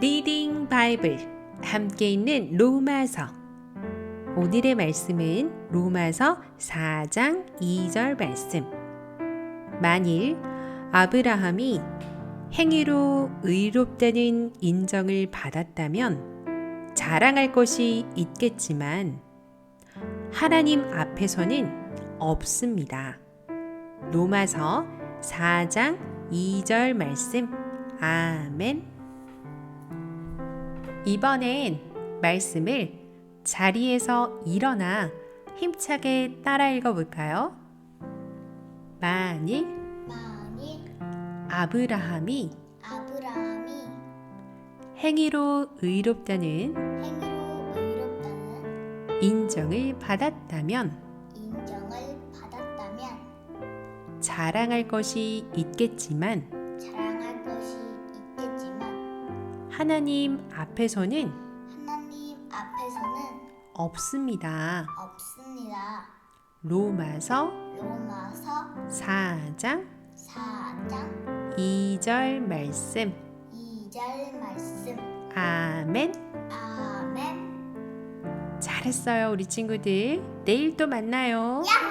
리딩 바이블 함께 있는 로마서. 오늘의 말씀은 로마서 4장 2절 말씀. 만일 아브라함이 행위로 의롭다는 인정을 받았다면 자랑할 것이 있겠지만 하나님 앞에서는 없습니다. 로마서 4장 2절 말씀. 아멘 이번엔 말씀을 자리에서 일어나 힘차게 따라 읽어 볼까요? 만일 만일 아브라함이 아브라함이 행위로 의롭다는 행위로 의롭다는 인정을 받았다면 인정을 받았다면 자랑할 것이 있겠지만 하나님 앞에서는 하나님 앞에서는 없습니다. 없습니다. 로마서 로마서 4장 4장 2절 말씀. 2절 말씀 아멘. 아멘 잘했어요, 우리 친구들. 내일 또 만나요. 야호!